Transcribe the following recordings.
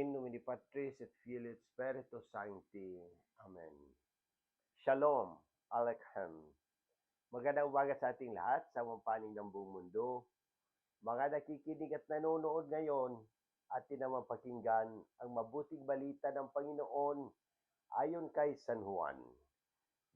In nomine Patris et Filii et Spiritus Sancti. Amen. Shalom, Aleichem. Magandang umaga sa ating lahat sa mampaning ng buong mundo. Mga nakikinig at nanonood ngayon, atin naman pakinggan ang mabuting balita ng Panginoon ayon kay San Juan.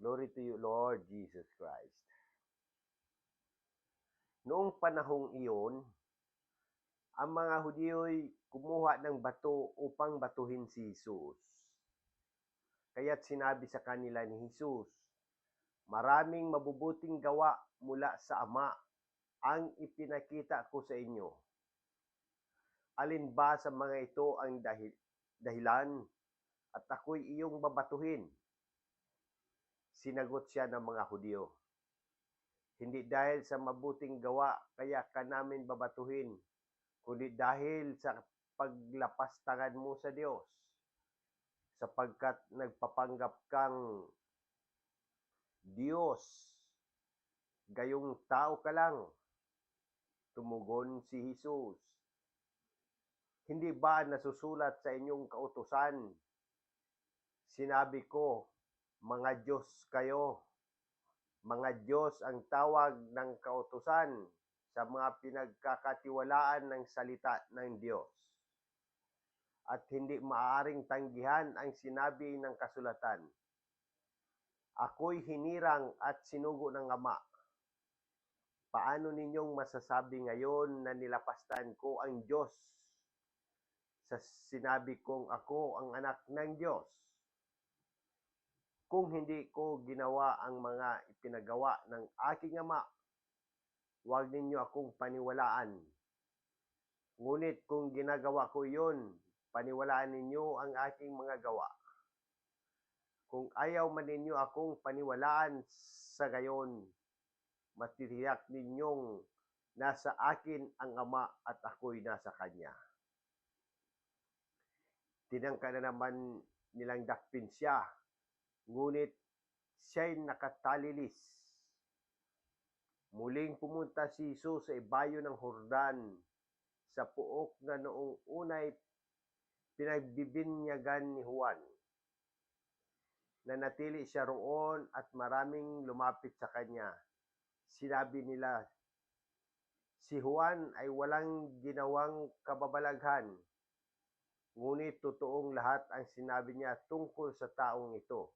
Glory to you, Lord Jesus Christ. Noong panahong iyon, ang mga Hudiyo'y kumuha ng bato upang batuhin si Jesus. Kaya't sinabi sa kanila ni Jesus, Maraming mabubuting gawa mula sa Ama ang ipinakita ko sa inyo. Alin ba sa mga ito ang dahil, dahilan at ako'y iyong babatuhin? Sinagot siya ng mga Hudiyo. Hindi dahil sa mabuting gawa kaya ka namin babatuhin, kundi dahil sa paglapastangan mo sa Diyos, sapagkat nagpapanggap kang Diyos, gayong tao ka lang. Tumugon si Jesus. Hindi ba nasusulat sa inyong kautusan? Sinabi ko, mga Diyos kayo. Mga Diyos ang tawag ng kautusan sa mga pinagkakatiwalaan ng salita ng Diyos. At hindi maaaring tanggihan ang sinabi ng kasulatan. Ako'y hinirang at sinugo ng Ama. Paano ninyong masasabi ngayon na nilapastan ko ang Diyos sa sinabi kong ako ang anak ng Diyos? Kung hindi ko ginawa ang mga ipinagawa ng aking Ama, huwag ninyo akong paniwalaan. Ngunit kung ginagawa ko yun, paniwalaan ninyo ang aking mga gawa. Kung ayaw man ninyo akong paniwalaan sa gayon, matitiyak ninyong nasa akin ang Ama at ako'y nasa Kanya. Tinangka na naman nilang dakpin siya, ngunit siya'y nakatalilis. Muling pumunta si Jesus sa ibayo ng Hordan sa puok na noong unay pinagbibinyagan ni Juan nanatili siya roon at maraming lumapit sa kanya. Sinabi nila, si Juan ay walang ginawang kababalaghan, ngunit totoong lahat ang sinabi niya tungkol sa taong ito.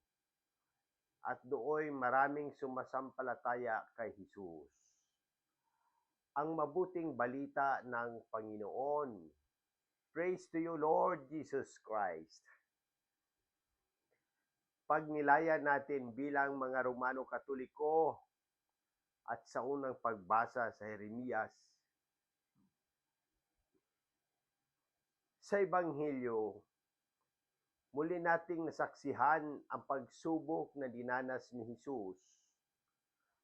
At dooy maraming sumasampalataya kay Jesus. Ang mabuting balita ng Panginoon. Praise to you, Lord Jesus Christ pagnilaya natin bilang mga Romano Katoliko at sa unang pagbasa sa Jeremias. Sa Ebanghelyo, muli nating nasaksihan ang pagsubok na dinanas ni Jesus.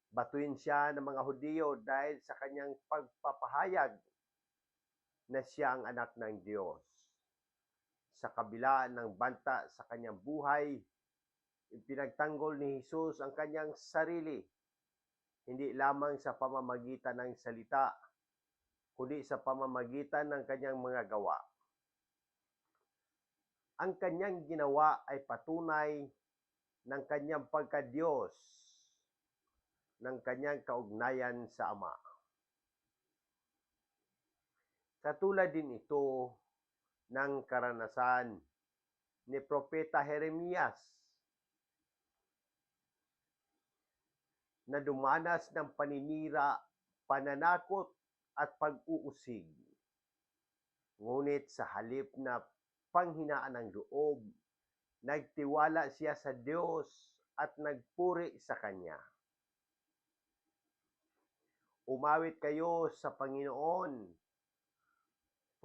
Batuin siya ng mga Hudiyo dahil sa kanyang pagpapahayag na siya ang anak ng Diyos. Sa kabila ng banta sa kanyang buhay, Ipinagtanggol ni Jesus ang kanyang sarili, hindi lamang sa pamamagitan ng salita, kundi sa pamamagitan ng kanyang mga gawa. Ang kanyang ginawa ay patunay ng kanyang pagka-Diyos, ng kanyang kaugnayan sa Ama. Katulad din ito ng karanasan ni Propeta Jeremias na dumanas ng paninira, pananakot at pag-uusig. Ngunit sa halip na panghinaan ng loob, nagtiwala siya sa Diyos at nagpuri sa Kanya. Umawit kayo sa Panginoon.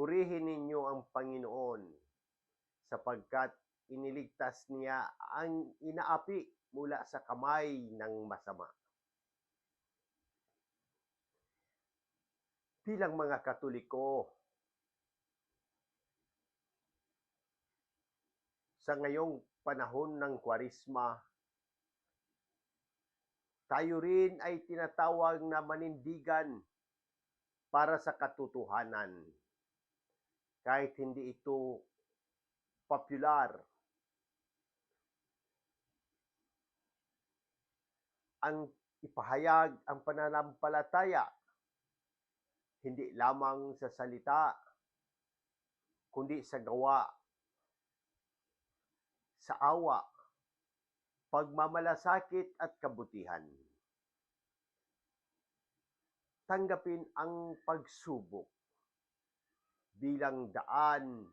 Purihin ninyo ang Panginoon sapagkat iniligtas niya ang inaapi mula sa kamay ng masama. bilang mga Katoliko sa ngayong panahon ng Kwarisma, tayo rin ay tinatawag na manindigan para sa katotohanan. Kahit hindi ito popular. Ang ipahayag ang pananampalataya hindi lamang sa salita kundi sa gawa sa awa pagmamalasakit at kabutihan tanggapin ang pagsubok bilang daan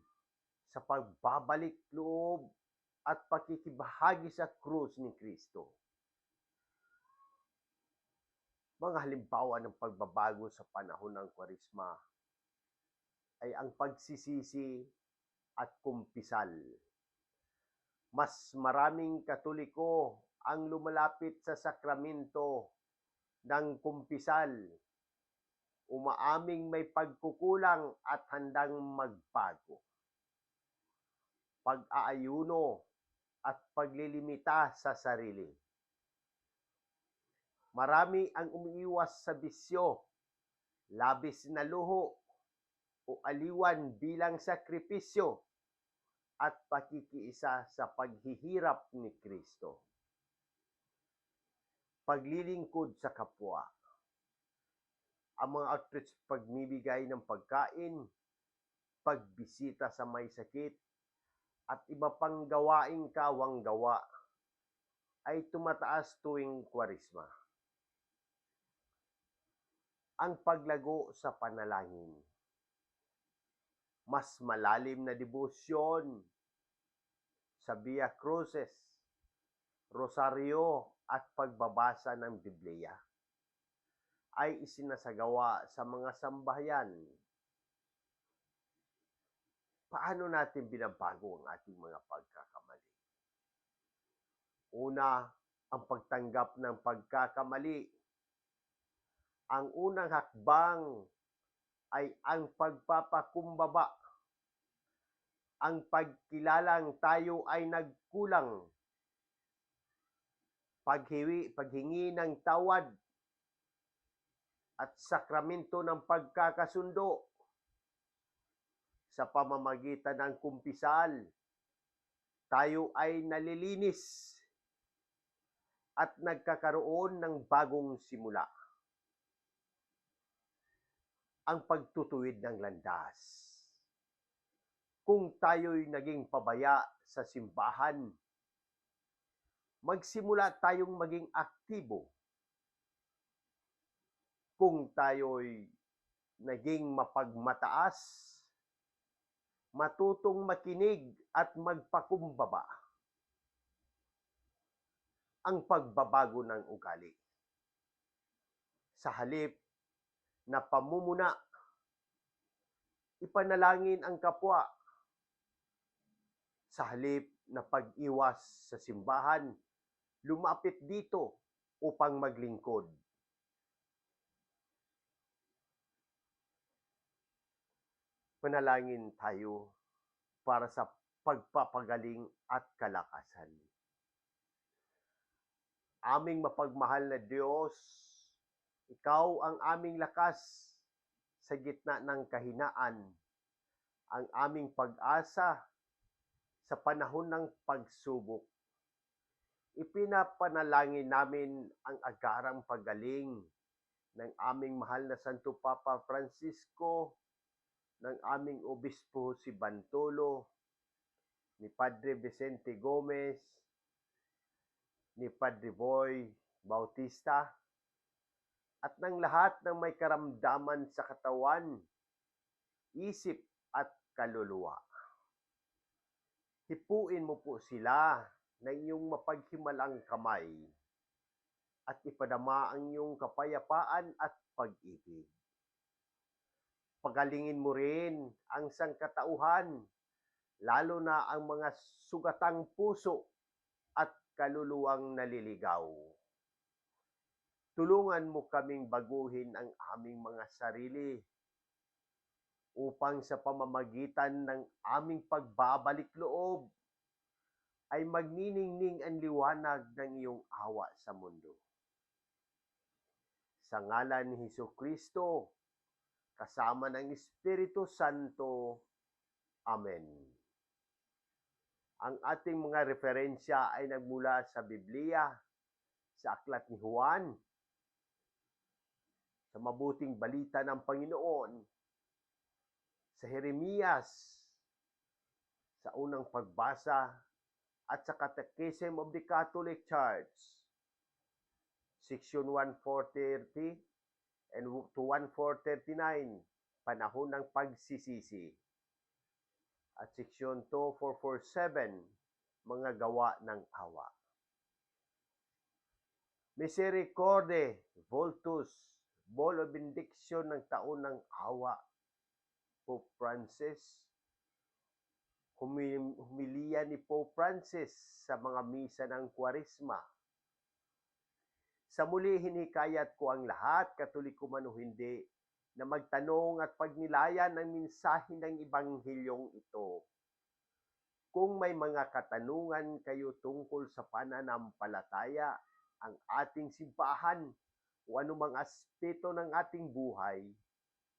sa pagbabalik loob at pakikibahagi sa krus ni Kristo. Mga halimbawa ng pagbabago sa panahon ng kwarisma ay ang pagsisisi at kumpisal. Mas maraming katoliko ang lumalapit sa sakramento ng kumpisal umaaming may pagkukulang at handang magbago. Pag-aayuno at paglilimita sa sarili. Marami ang umiiwas sa bisyo, labis na luho o aliwan bilang sakripisyo at pakikiisa sa paghihirap ni Kristo. Paglilingkod sa kapwa ang mga outreach pagmibigay ng pagkain, pagbisita sa may sakit, at iba pang gawaing kawang gawa ay tumataas tuwing kwarisma. Ang paglago sa panalangin. Mas malalim na debosyon sa Via Cruces, Rosario at pagbabasa ng Biblia ay isinasagawa sa mga sambahayan. Paano natin binabago ang ating mga pagkakamali? Una, ang pagtanggap ng pagkakamali. Ang unang hakbang ay ang pagpapakumbaba. Ang pagkilalang tayo ay nagkulang. Paghiwi, paghingi ng tawad at sakramento ng pagkakasundo sa pamamagitan ng kumpisal. Tayo ay nalilinis at nagkakaroon ng bagong simula. Ang pagtutuwid ng landas. Kung tayo'y naging pabaya sa simbahan, magsimula tayong maging aktibo kung tayo'y naging mapagmataas, matutong makinig at magpakumbaba. Ang pagbabago ng ugali. Sa halip na pamumuna, ipanalangin ang kapwa. Sa halip na pag-iwas sa simbahan, lumapit dito upang maglingkod Manalangin tayo para sa pagpapagaling at kalakasan. Aming mapagmahal na Diyos, Ikaw ang aming lakas sa gitna ng kahinaan, ang aming pag-asa sa panahon ng pagsubok. Ipinapanalangin namin ang agarang pagaling ng aming mahal na Santo Papa Francisco ng aming obispo si Bantolo, ni Padre Vicente Gomez, ni Padre Boy Bautista, at ng lahat ng may karamdaman sa katawan, isip at kaluluwa. Hipuin mo po sila na iyong mapaghimalang kamay at ipadama ang iyong kapayapaan at pag-ibig pagalingin mo rin ang sangkatauhan, lalo na ang mga sugatang puso at kaluluwang naliligaw. Tulungan mo kaming baguhin ang aming mga sarili upang sa pamamagitan ng aming pagbabalik loob ay magniningning ang liwanag ng iyong awa sa mundo. Sa ngalan ni Hesus Kristo, kasama ng Espiritu Santo. Amen. Ang ating mga referensya ay nagmula sa Biblia, sa Aklat ni Juan, sa mabuting balita ng Panginoon, sa Jeremias, sa unang pagbasa, at sa Catechism of the Catholic Church, Section 1430 and to 1439, Panahon ng Pagsisisi. At Section 2447, Mga Gawa ng Awa. Misericorde, Voltus, Ball of Benediction ng taon ng awa. Pope Francis, humi- humiliya ni Pope Francis sa mga misa ng Kwaresma. Sa muli hinikayat ko ang lahat, katoliko man o hindi, na magtanong at pagnilayan ng mensahe ng Ebanghilyong ito. Kung may mga katanungan kayo tungkol sa pananampalataya, ang ating simbahan, o anumang aspeto ng ating buhay,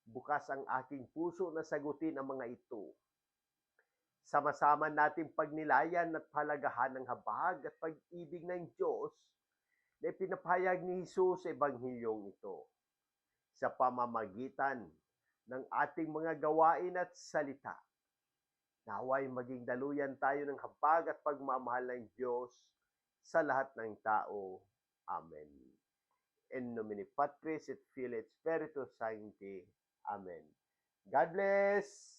bukas ang aking puso na sagutin ang mga ito. Sama-sama nating pagnilayan at palagahan ng habag at pag-ibig ng Diyos na pinapayag ni Jesus sa Ebanghilyong ito sa pamamagitan ng ating mga gawain at salita. Naway maging daluyan tayo ng habag at pagmamahal ng Diyos sa lahat ng tao. Amen. In nomine Patris et Filii et Spiritus Sancti. Amen. God bless!